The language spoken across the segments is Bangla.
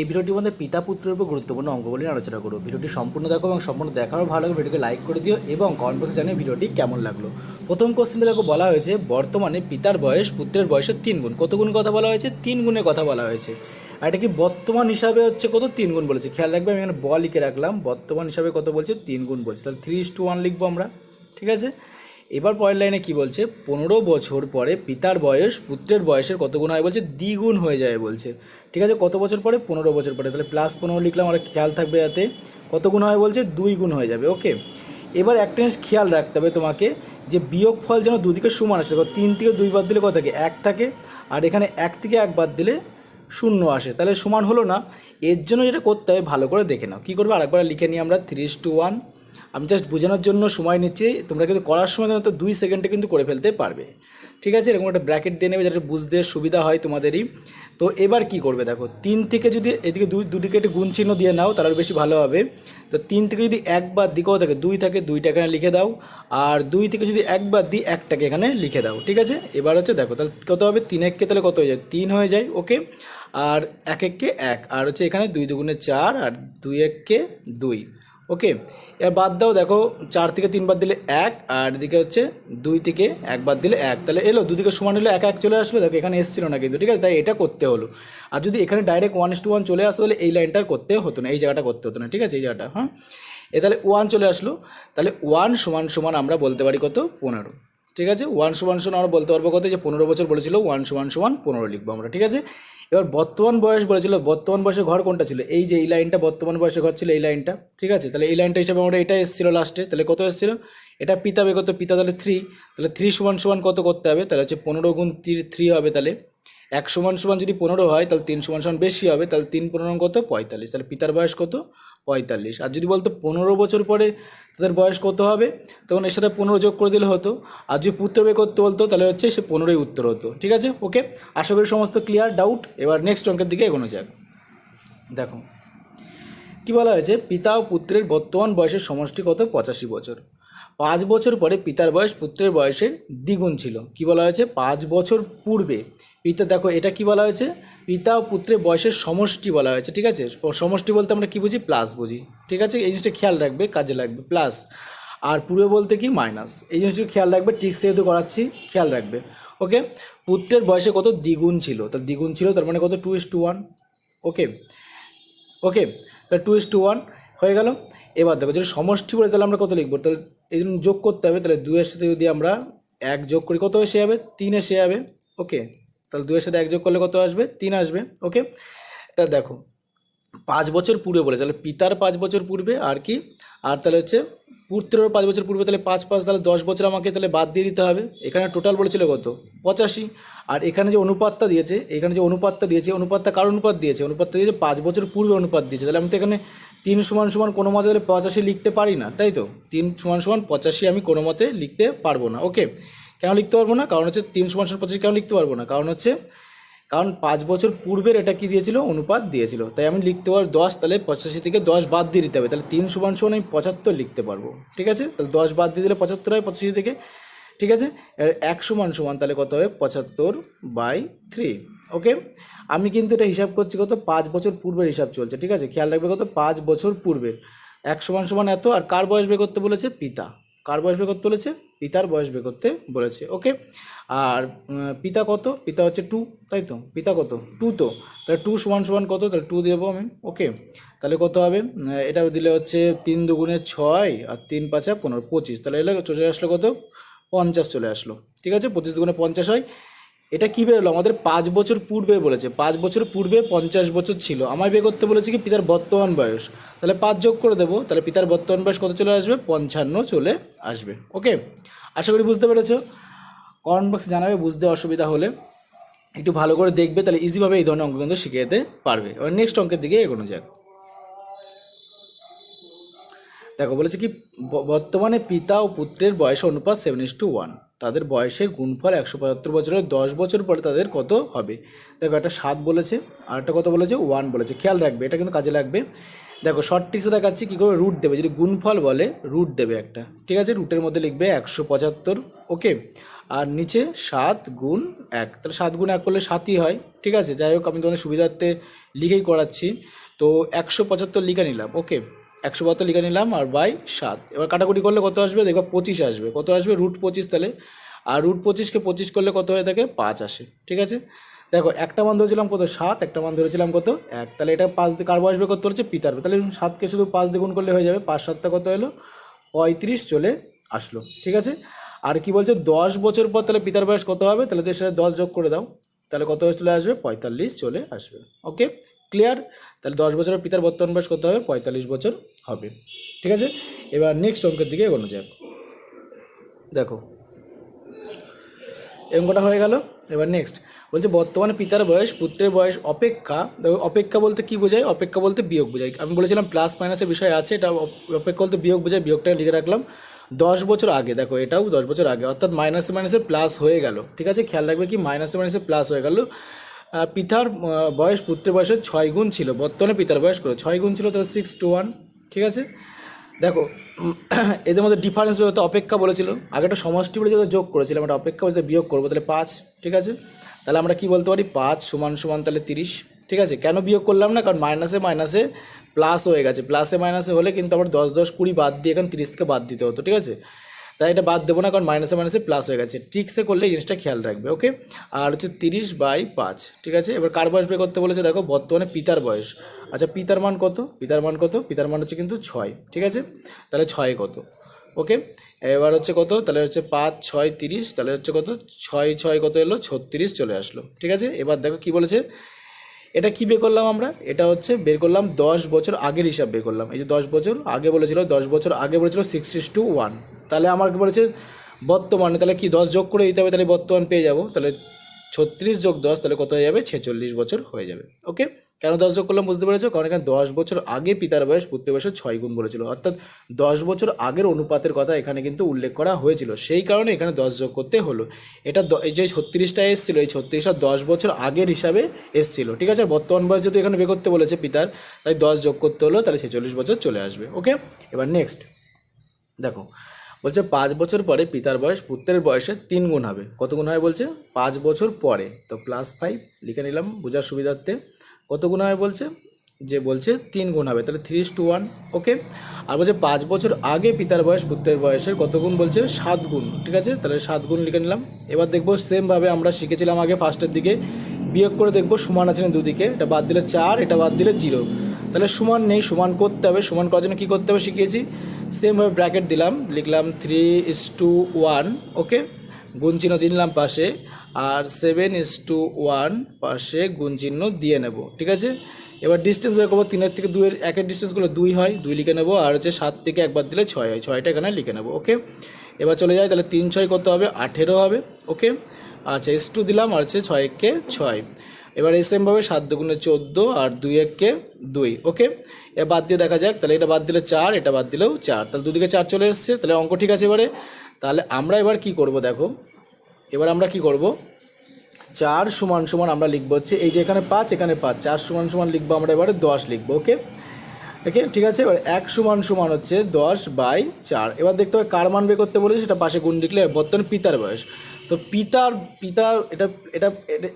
এই ভিডিওটির মধ্যে পিতা, পুত্রের উপর গুরুত্বপূর্ণ অঙ্কগুলি নিয়ে আলোচনা করব। ভিডিওটি সম্পূর্ণ দেখো এবং সম্পূর্ণ দেখারও ভালো লাগে ভিডিওকে লাইক করে দিও এবং কমেন্ট বক্সে জানিয়ে ভিডিওটি কেমন লাগল। প্রথম কোশ্চেনটা দেখো বলা হয়েছে, বর্তমানে পিতার বয়স, পুত্রের বয়সের তিন গুণ। কত গুণ কথা বলা হয়েছে? তিন গুণের কথা বলা হয়েছে। আর এটা কি বর্তমান হিসাবে হচ্ছে কত? তিন গুণ বলেছে। খেয়াল রাখবে, আমি এখানে ব লিখে রাখলাম। বর্তমান হিসাবে কত বলছে? তিন গুণ বলছে। তাহলে থ্রি ইস টু ওয়ান লিখব আমরা। ঠিক আছে? এবার পরের লাইনে কি বলছে? পনেরো বছর পরে পিতার বয়স, পুত্রের বয়সের কত গুণ হয় বলছে? দ্বিগুণ হয়ে যায় বলছে। ঠিক আছে, কত বছর পরে? পনেরো বছর পরে। তাহলে প্লাস পনেরো লিখলাম আর খেয়াল থাকবে যাতে। কত গুণ হয় বলছে? দুই গুণ হয়ে যাবে ওকে এবার একটা জিনিস খেয়াল রাখতে হবে তোমাকে, যে বিয়োগ ফল যেন দুদিকে সমান আসে। তিন থেকে দুই বাদ দিলে কত থাকে? এক থাকে। আর এখানে এক থেকে এক বাদ দিলে শূন্য আসে। তাহলে সমান হলো না। এর জন্য যেটা করতে হবে, ভালো করে দেখে নাও। কী করবে? আরেকবার লিখে নিই আমরা। থ্রি টু ওয়ান আমি জাস্ট বোঝানোর জন্য সময় নিচ্ছি। তোমরা কিন্তু করার সময় তো দুই সেকেন্ডে কিন্তু করে ফেলতে পারবে। ঠিক আছে? এরকম একটা ব্র্যাকেট দিয়ে নেবে, যাতে বুঝতে সুবিধা হয় তোমাদেরই। তো এবার কি করবে দেখো, তিন থেকে যদি এদিকে দুই, দুদিকে একটু গুণ চিহ্ন দিয়ে নাও, তাহলে বেশি ভালো হবে। তো তিন থেকে যদি একবার দিকেও থাকে, দুই থাকে দুইটা এখানে লিখে দাও। আর দুই থেকে যদি একবার দিই, একটাকে এখানে লিখে দাও। ঠিক আছে? এবার হচ্ছে দেখো, তাহলে কত হবে? তিন এককে তাহলে কত হয়ে যায়? তিন হয়ে যায়, ওকে? আর এক এককে এক। আর হচ্ছে এখানে দুই দুগুণে চার, আর দুই এককে দুই। ওকে এবার বাদ দাও, দেখো, চার থেকে তিনবার দিলে এক, আর এদিকে হচ্ছে দুই থেকে একবার দিলে এক। তাহলে এলো দুদিকে সমান হলে এক এক চলে আসলো, দেখো, এখানে এসছিল না কিন্তু, ঠিক আছে? তাই এটা করতে হলো। আর যদি এখানে ডাইরেক্ট ওয়ান টু ওয়ান চলে আসতো, তাহলে এই লাইনটার করতে হতো না, এই জায়গাটা করতে হতো না, ঠিক আছে? এই জায়গাটা হ্যাঁ? এ তাহলে ওয়ান চলে আসলো, তাহলে ওয়ান সমান সমান আমরা বলতে পারি কত? পনেরো, ঠিক আছে? ওয়ান সমান সমান আমরা বলতে পারব কত? যে পনেরো বছর বলেছিল ওয়ান সমান সমান পনেরো লিখব আমরা, ঠিক আছে? এবার বর্তমান বয়স বলেছিল, বর্তমান বয়সে ঘর কোনটা ছিল? এই যে, এই লাইনটা বর্তমান বয়সে ঘর ছিল, এই লাইনটা, ঠিক আছে? তাহলে এই লাইনটা হিসাবে আমরা এটা এসেছিল লাস্টে তাহলে কত এসেছিল? এটা পিতা কত? পিতা তাহলে থ্রি তাহলে থ্রি সমান সমান কত করতে হবে? তাহলে হচ্ছে পনেরো গুণ থ্রি হবে তাহলে। এক সমান সমান যদি পনেরো হয়, তাহলে তিন সমান সমান বেশি হবে, তাহলে তিন পনেরো কত? পঁয়তাল্লিশ। তাহলে পিতার বয়স কত? পঁয়তাল্লিশ। আর যদি বলতো পনেরো বছর পরে তাদের বয়স কত হবে? তখন এর সাথে পনেরো যোগ করে দিলে হতো। আর যদি পুত্র বের করতে বলতো, তাহলে হচ্ছে সে পনেরোই উত্তর হতো। ঠিক আছে? ওকে আশা করি সমস্ত ক্লিয়ার ডাউট এবার নেক্সট অঙ্কের দিকে এগোনো যাক। দেখো, কি বলা হয়েছে? পিতা ও পুত্রের বর্তমান বয়সের সমষ্টি কত পঁচাশি বছর। পাঁচ বছর পরে পিতার বয়স পুত্রের বয়সের দ্বিগুণ ছিল। কি বলা হয়েছে? পাঁচ বছর পূর্বে। পিতা, দেখো, এটা কি বলা হয়েছে? পিতা ও পুত্রের বয়সের সমষ্টি বলা হয়েছে, ঠিক আছে? সমষ্টি বলতে আমরা কি বুঝি? প্লাস বুঝি, ঠিক আছে? এই জিনিসটা খেয়াল রাখবে, কাজে লাগবে, প্লাস। আর পূর্বে বলতে কি? মাইনাস। এই জিনিসটা খেয়াল রাখবে, ঠিক যেহেতু করাচ্ছি, খেয়াল রাখবে, ওকে? পুত্রের বয়সে কত দ্বিগুণ ছিল? তার দ্বিগুণ ছিল, তার মানে কত? Two is to one, okay? Okay? তাহলে টু ইস টু ওয়ান হয়ে গেল। এবার দেখো, যদি সমষ্টি বলে তাহলে আমরা কত লিখব? তাহলে এই যোগ করতে হবে, তাহলে দুয়ের সাথে যদি আমরা এক যোগ করি, কত এসে যাবে? তিন এসে যাবে ওকে তাহলে দুয়ের সাথে এক যোগ করলে কত আসবে? তিন আসবে ওকে তা দেখো পাঁচ বছর পূর্বে বলে তাহলে পিতার পাঁচ বছর পূর্বে আর কি? আর তাহলে হচ্ছে পুত্রেরও পাঁচ বছর পূর্বে, তাহলে পাঁচ পাঁচ, তাহলে দশ বছর আমাকে তাহলে বাদ দিয়ে দিতে হবে। এখানে টোটাল বলেছিল কত? পঁচাশি। আর এখানে যে অনুপাতটা দিয়েছে, এখানে যে অনুপাতটা দিয়েছে, অনুপাতটা কার অনুপাত দিয়েছে? অনুপাতটা দিয়েছে পাঁচ বছর পূর্বে অনুপাত দিয়েছে। তাহলে আমি তো এখানে তিন সমান সমান কোনো মতে তাহলে পঁচাশি লিখতে পারি না, তাই তো? তিন সমান সমান পঁচাশি আমি কোনো মতে লিখতে পারব না। ওকে, কেন লিখতে পারব না? কারণ হচ্ছে তিন সমান সমান পঁচাশি কেন লিখতে পারব না? কারণ হচ্ছে কারণ পাঁচ বছর পূর্বের এটা কি দিয়েছিল? অনুপাত দিয়েছিল। তাই আমি লিখতে পারব দশ, তাহলে পঁচাশি থেকে দশ বাদ দিয়ে দিতে হবে। তাহলে তিন সমান সমান আমি পঁচাত্তর লিখতে পারব। ঠিক আছে? তাহলে দশ বাদ দিয়ে দিলে পঁচাত্তর হয় পঁচাশি থেকে। ঠিক আছে? এক সমান সমান তাহলে কত হবে? পঁচাত্তর বাই থ্রি। ওকে? আমি কিন্তু এটা হিসাব করছি কত? পাঁচ বছর পূর্বের হিসাব চলছে। ঠিক আছে? খেয়াল রাখবে কত? পাঁচ বছর পূর্বের। এক সমান সমান এত, আর কার বয়স বের করতে বলেছে? পিতা। কার বয়স বের করতে বলেছে পিতার বয়স বের করতে বলেছে ওকে আর পিতা কত? পিতা হচ্ছে টু তাই তো? পিতা কত? টু তো। তাহলে টু সমান সমান কত? তাহলে টু দেবো আমি ওকে তাহলে কত হবে? এটা দিলে হচ্ছে তিন দুগুণে ছয় আর তিন পাঁচা পনেরো, পঁচিশ। তাহলে এলে চলে আসলো কত? পঞ্চাশ চলে আসলো। ঠিক আছে? পঁচিশ দুগুণে পঞ্চাশ হয়। এটা কী বেরোলো? আমাদের পাঁচ বছর পূর্বে বলেছে, পাঁচ বছর পূর্বে পঞ্চাশ বছর ছিল। আমায় বের করতে বলেছে কি, পিতার বর্তমান বয়স। তাহলে পাঁচ যোগ করে দেবো, তাহলে পিতার বর্তমান বয়স কত চলে আসবে? পঞ্চান্ন চলে আসবে। ওকে? আশা করি বুঝতে পেরেছ। কমেন্ট বক্সে জানাবে, বুঝতে অসুবিধা হলে। একটু ভালো করে দেখবে, তাহলে ইজিভাবে এই ধরনের অঙ্ক কিন্তু শিখে যেতে পারবে। এবার নেক্সট অঙ্কের দিকে এগোনো যাক। দেখো, বলেছে কি বর্তমানে পিতা ও পুত্রের বয়স অনুপাত সেভেন ইস টু ওয়ান তাদের বয়সের গুণফল একশো পঁচাত্তর বছরের দশ বছর পরে তাদের কত হবে? দেখো, একটা সাত বলেছে, আর একটা কত বলেছে? ওয়ান বলেছে। খেয়াল রাখবে, এটা কিন্তু কাজে লাগবে। দেখো শর্ট টিক্সে দেখাচ্ছি, কী করে রুট দেবে। যদি গুণফল বলে রুট দেবে একটা। ঠিক আছে? রুটের মধ্যে লিখবে একশো পঁচাত্তর ওকে আর নিচে সাত গুণ এক। তাহলে সাত গুণ এক করলে সাতই হয়। ঠিক আছে? যাই হোক, আমি তোমাদের সুবিধার্থে লিখেই করাচ্ছি। তো একশো পঁচাত্তর লিখে নিলাম ওকে একশো পঁচাত্তর লিখে নিলাম আর বাই সাত। এবার কাটাকুটি করলে কত আসবে? দেখো পঁচিশ আসবে। কত আসবে? রুট পঁচিশ তাহলে। আর রুট পঁচিশকে পঁচিশ করলে কত হয়ে থাকে? পাঁচ আসে। ঠিক আছে? দেখো, একটা মান ধরেছিলাম কত? সাত। একটা মান ধরেছিলাম কত? এক। তাহলে এটা পাঁচ দিয়ে কার বসবে কত হচ্ছে পিতার। তাহলে সাতকে শুধু পাঁচ দিয়ে গুণ করলে হয়ে যাবে। পাঁচ সাতটা কত এলো? পঁয়ত্রিশ চলে আসলো। ঠিক আছে? আর কি বলছে? দশ বছর পর তাহলে পিতার বয়স কত হবে? তাহলে তো সাথে দশ যোগ করে দাও। তাহলে কত চলে আসবে? পঁয়তাল্লিশ চলে আসবে। ওকে ক্লিয়ার তাহলে দশ বছরের পিতার বর্তমান বয়স কত হবে? পঁয়তাল্লিশ বছর হবে। ঠিক আছে? এবার নেক্সট অঙ্কের দিকে এগোনো যাক। দেখো। অঙ্কটা হয়ে গেল। এবার নেক্সট বলছে, বর্তমানে পিতার বয়স, পুত্রের বয়স অপেক্ষা। দেখো, অপেক্ষা বলতে কি বোঝায়? অপেক্ষা বলতে বিয়োগ বোঝায়। আমি বলেছিলাম প্লাস মাইনাসের বিষয় আছে, এটা অপেক্ষা বলতে বিয়োগ বোঝায়। বিয়োগটা লিখে রাখলাম। দশ বছর আগে, দেখো এটাও দশ বছর আগে, অর্থাৎ মাইনাসে মাইনাসে প্লাস হয়ে গেল, ঠিক আছে? খেয়াল রাখবে কি মাইনাসে মাইনাসে প্লাস হয়ে গেল। পিতার বয়স পুত্রের বয়সের ছয় গুণ ছিল, বর্তমানে পিতার বয়স করে ছয় গুণ ছিল, তাহলে সিক্স টু ওয়ান ঠিক আছে? দেখো এদের মধ্যে ডিফারেন্স বলতে অপেক্ষা বলেছিল, আগে একটা সমষ্টি বলেছিল যোগ করেছিলাম একটা অপেক্ষা বলতে বিয়োগ করব, তাহলে পাঁচ, ঠিক আছে? তাহলে আমরা কি বলতে পারি? পাঁচ সমান সমান তাহলে তিরিশ ঠিক আছে? কেন বিয়োগ করলাম না? কারণ মাইনাসে মাইনাসে প্লাস হয়ে গেছে। প্লাসে মাইনাসে হলে কিন্তু আবার দশ দশ, কুড়ি বাদ দিয়ে এখন তিরিশ থেকে বাদ দিতে হতো, ঠিক আছে? তাই এটা বাদ দেবো না, কারণ মাইনাসে মাইনাসে প্লাস হয়ে গেছে। ট্রিক্সে করলে জিনিসটা খেয়াল রাখবে ওকে আর হচ্ছে তিরিশ বাই পাঁচ, ঠিক আছে? এবার কার বয়স বের করতে বলেছে? দেখো, বর্তমানে পিতার বয়স। আচ্ছা পিতার মান কত? পিতার মান কত? পিতার মান হচ্ছে কিন্তু ছয়, ঠিক আছে? তাহলে ছয় কত? ওকে? এবার হচ্ছে কত? তাহলে হচ্ছে পাঁচ, ছয়, তিরিশ, তাহলে হচ্ছে কত? ছয় ছয় কত এলো? ছত্রিশ চলে আসলো, ঠিক আছে? এবার দেখো কি বলেছে? এটা কি বের করলাম আমরা? এটা হচ্ছে বের করলাম দশ বছর আগের হিসাব বের করলাম। এই যে দশ বছর আগে বলেছিল, দশ বছর আগে বলেছিল সিক্স সিক্স টু ওয়ান তাহলে আমার বলেছে? বর্তমানে তাহলে কি দশ যোগ করে দিতে হবে, তাহলে বর্তমান পেয়ে যাব। তাহলে ছত্রিশ যোগ দশ তাহলে কত হয়ে যাবে? ছেচল্লিশ বছর হয়ে যাবে। ওকে? কেন দশ যোগ করলাম বুঝতে পেরেছ? কারণ এখানে দশ বছর আগে পিতার বয়স পুত্রের বয়সের ছয় গুণ বলেছিল। অর্থাৎ দশ বছর আগের অনুপাতের কথা এখানে কিন্তু উল্লেখ করা হয়েছিল। সেই কারণে এখানে দশ যোগ করতে হলো। এটা যে ছত্রিশটা এসেছিল, এই ছত্রিশটা দশ বছর আগের হিসাবে এসেছিল। ঠিক আছে? বর্তমান বয়স যেহেতু এখানে বের করতে বলেছে পিতার, তাই দশ যোগ করতে হলো, তাহলে ছেচল্লিশ বছর চলে আসবে। ওকে? এবার নেক্সট দেখো বলছে পাঁচ বছর পরে পিতার বয়স, পুত্রের বয়সের তিন গুণ হবে। কত গুণ হয় বলছে? পাঁচ বছর পরে। তো প্লাস ফাইভ লিখে নিলাম, বোঝার সুবিধার্থে। কত গুণ হবে বলছে? যে বলছে তিন গুণ হবে, তাহলে থ্রি টু ওয়ান ওকে আর বলছে পাঁচ বছর আগে পিতার বয়স, পুত্রের বয়সের কত গুণ বলছে? সাত গুণ, ঠিক আছে? তাহলে সাত গুণ লিখে নিলাম। এবার দেখব সেমভাবে আমরা শিখেছিলাম আগে ফার্স্টের দিকে। বিয়োগ করে দেখব সমান আছে না দুদিকে। এটা বাদ দিলে চার, এটা বাদ দিলে জিরো তাহলে সমান নেই, সমান করতে হবে। সমান করার জন্য কী করতে হবে? শিখিয়েছি। সেমভাবে ব্র্যাকেট দিলাম, লিখলাম three is to one okay গুণ চিহ্ন দিলাম পাশে, আর সেভেন ইস টু ওয়ান পাশে গুণ চিহ্ন দিয়ে নেব, ঠিক আছে? এবার ডিস্টেন্স বের করব, তিনের থেকে দুইয়ের একের ডিস্টেন্সগুলো দুই হয়, দুই লিখে নেব, আর হচ্ছে সাত থেকে একবার দিলে ছয় হয়, ছয়টা এখানে লিখে নেব ওকে এবার চলে যায় তাহলে তিন ছয় কত হবে? আঠেরো হবে ওকে আচ্ছা এস টু দিলাম, আর হচ্ছে ছয় একে ছয়। এবার এই সেমভাবে সাত দুগুণে চোদ্দ আর দুই এককে দুই ওকে এবার বাদ দিয়ে দেখা যাক, তাহলে এটা বাদ দিলে চার, এটা বাদ দিলেও চার। তাহলে দুদিকে চার চলে এসছে, তাহলে অঙ্ক ঠিক আছে এবারে? তাহলে আমরা এবার কি করব দেখো? এবার আমরা কি করব? চার সমান সমান আমরা লিখব হচ্ছে, এই যে এখানে পাঁচ এখানে পাঁচ। চার সমান সমান লিখব আমরা এবারে দশ লিখব ওকে ওকে ঠিক আছে? এবার এক সমান সমান হচ্ছে দশ বাই চার। এবার দেখতে হবে কার মান বের করতে বলেছে, সেটা পাশে গুণ লিখলে বর্তমান পিতার বয়স। তো পিতার, পিতা, এটা এটা,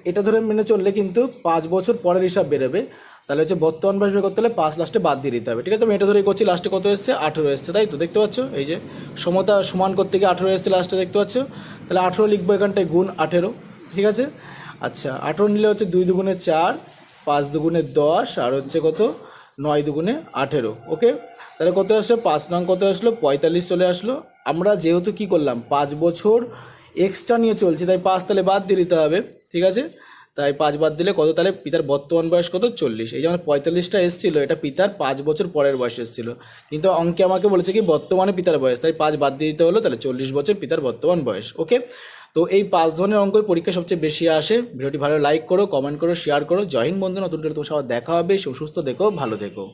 এটা- ধরে মেনে চললে কিন্তু পাঁচ বছর পরের হিসাব বেরোবে। তাহলে হচ্ছে বর্তমান বয়স বের করতে হলে পাঁচ লাস্টে বাদ দিয়ে দিতে হবে। ঠিক আছে? আমি এটা ধরে করছি লাস্টে কত এসছে? আঠেরো এসছে, তাই তো? দেখতে পাচ্ছ? এই যে সমতা সমান করতে গিয়ে আঠেরো এসছে লাস্টে দেখতে পাচ্ছ? তাহলে আঠেরো লিখব এখানটায় গুণ আঠেরো, ঠিক আছে? আচ্ছা আঠেরো নিলে হচ্ছে দুই দুগুণে চার, পাঁচ দুগুণে দশ, আর হচ্ছে কত? নয় দুগুণে আঠেরো, ওকে? তাহলে কত আসলো? পাঁচ নং কত আসলো? পঁয়তাল্লিশ চলে আসলো। আমরা যেহেতু কি করলাম? পাঁচ বছর এক্সট্রা নিয়ে চলছি, তাই পাঁচ তাহলে বাদ দিয়ে দিতে হবে, ঠিক আছে? তাই পাঁচ বাদ দিলে কত? তাহলে পিতার বর্তমান বয়স কত? চল্লিশ। এই যেমন পঁয়তাল্লিশটা এসেছিল, এটা পিতার পাঁচ বছর পরের বয়স এসেছিল। কিন্তু অঙ্কে আমাকে বলেছে কি, বর্তমানে পিতার বয়স, তাই পাঁচ বাদ দিয়ে দিতে হলো, তাহলে চল্লিশ বছর পিতার বর্তমান বয়স, ওকে? তো এই পাঁচ ধরনের অঙ্কই পরীক্ষা সবচেয়ে বেশি আসে। ভিডিওটি ভালো লাইক করো কমেন্ট করো শেয়ার করো। জয় হিন্দ বন্ধু, নতুন তোমার সবার দেখা হবে। সুস্থ দেখো ভালো থেকো।